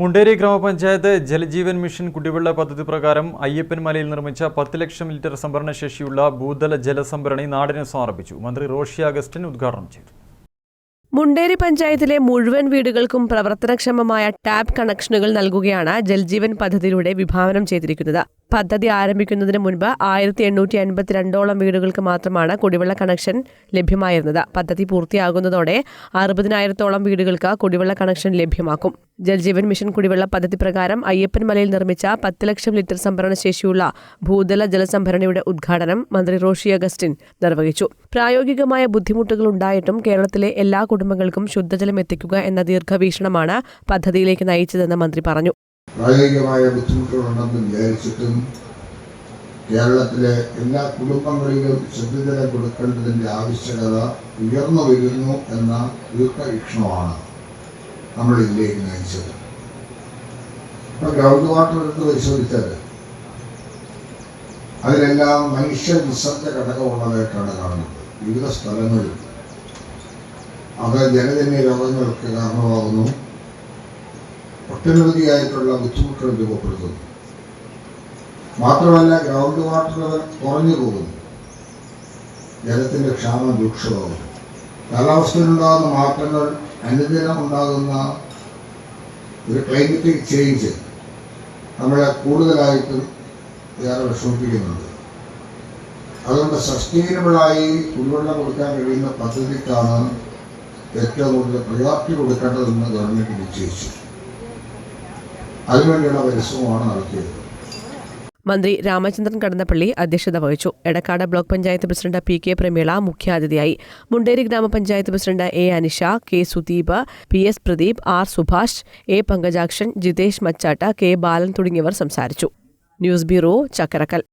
മുണ്ടേരി ഗ്രാമപഞ്ചായത്ത് ജലജീവൻ മിഷൻ കുടിവെള്ള പദ്ധതി പ്രകാരം അയ്യപ്പൻമലയിൽ നിർമ്മിച്ച പത്ത് ലക്ഷം ലിറ്റർ സംഭരണ ശേഷിയുള്ള ഭൂതല ജലസംഭരണി നാടിനെ സമർപ്പിച്ചു. മന്ത്രി റോഷി അഗസ്റ്റിൻ ഉദ്ഘാടനം ചെയ്തു. മുണ്ടേരി പഞ്ചായത്തിലെ മുഴുവൻ വീടുകൾക്കും പ്രവർത്തനക്ഷമമായ ടാപ്പ് കണക്ഷനുകൾ നൽകുകയാണ് ജൽജീവൻ പദ്ധതിയിലൂടെ വിഭാവനം ചെയ്തിരിക്കുന്നത്. പദ്ധതി ആരംഭിക്കുന്നതിന് മുൻപ് ആയിരത്തി എണ്ണൂറ്റി അൻപത്തിരണ്ടോളം വീടുകൾക്ക് മാത്രമാണ് കുടിവെള്ള കണക്ഷൻ ലഭ്യമായിരുന്നത്. പദ്ധതി പൂർത്തിയാകുന്നതോടെ അറുപതിനായിരത്തോളം വീടുകൾക്ക് കുടിവെള്ള കണക്ഷൻ ലഭ്യമാക്കും. ജൽജീവൻ മിഷൻ കുടിവെള്ള പദ്ധതി പ്രകാരം അയ്യപ്പൻ മലയിൽ നിർമ്മിച്ച പത്ത് ലക്ഷം ലിറ്റർ സംഭരണ ശേഷിയുള്ള ഭൂതല ജലസംഭരണിയുടെ ഉദ്ഘാടനം മന്ത്രി റോഷി അഗസ്റ്റിൻ നിർവഹിച്ചു. പ്രായോഗികമായ ബുദ്ധിമുട്ടുകൾ ഉണ്ടായിട്ടും കേരളത്തിലെ എല്ലാ കുടുംബങ്ങൾക്കും ശുദ്ധജലം എത്തിക്കുക എന്ന ദീർഘവീക്ഷണമാണ് പദ്ധതിയിലേക്ക് നയിച്ചതെന്ന് മന്ത്രി പറഞ്ഞു. പ്രായോഗികമായ ബുദ്ധിമുട്ടുകളുണ്ടെന്ന് വിചാരിച്ചിട്ടും കേരളത്തിലെ എല്ലാ കുടുംബങ്ങളിലും ശുദ്ധജലം കൊടുക്കേണ്ടതിന്റെ ആവശ്യകത ഉയർന്നു വരുന്നു എന്ന ദീർഘവീക്ഷണമാണ് നമ്മൾ ഇതിലേക്ക് നയിച്ചത്. ഇപ്പം ഗ്രൗണ്ട് വാട്ടർ എടുത്ത് പരിശോധിച്ചാൽ അതിലെല്ലാം മനുഷ്യ നിസ്സർഗ ഘടകമുള്ളതായിട്ടാണ് കാണുന്നത്. വിവിധ സ്ഥലങ്ങളിൽ അത് ജലജന്യ രോഗങ്ങൾക്ക് കാരണമാകുന്നു. ഒട്ടനവധിയായിട്ടുള്ള ബുദ്ധിമുട്ടുകൾ രൂപപ്പെടുത്തുന്നു. മാത്രമല്ല ഗ്രൗണ്ട് വാട്ടർ ലെവൽ കുറഞ്ഞു പോകുന്നു. ജലത്തിന്റെ ക്ഷാമം രൂക്ഷമാകുന്നു. കാലാവസ്ഥയിലുണ്ടാകുന്ന മാറ്റങ്ങൾ അനുദിനം ഉണ്ടാകുന്ന ഒരു ക്ലൈമറ്റിക് ചേഞ്ച് നമ്മളെ കൂടുതലായിട്ടും ഏറെ വിഷമിപ്പിക്കുന്നുണ്ട്. അതുകൊണ്ട് സസ്റ്റൈനബിളായി കുടിവെള്ളം കൊടുക്കാൻ കഴിയുന്ന പദ്ധതിക്കാണ് ഏറ്റവും കൂടുതൽ പ്രയോറിറ്റി കൊടുക്കേണ്ടതെന്ന് ഗവൺമെന്റ് നിശ്ചയിച്ചു. അതിനുവേണ്ടിയുള്ള പരിശ്രമമാണ് നടത്തിയത്. മന്ത്രി രാമചന്ദ്രൻ കടന്നപ്പള്ളി അധ്യക്ഷത വഹിച്ചു. Edakkad block panchayat president P K Prameela മുഖ്യാതിഥിയായി. മുണ്ടേരി ഗ്രാമപഞ്ചായത്ത് president A Anisha K Sudeep P S Pradeep R Subhash A Pankajakshan Jithesh Machatta K Balan തുടങ്ങിയവർ സംസാരിച്ചു. News bureau Chakkarakkal.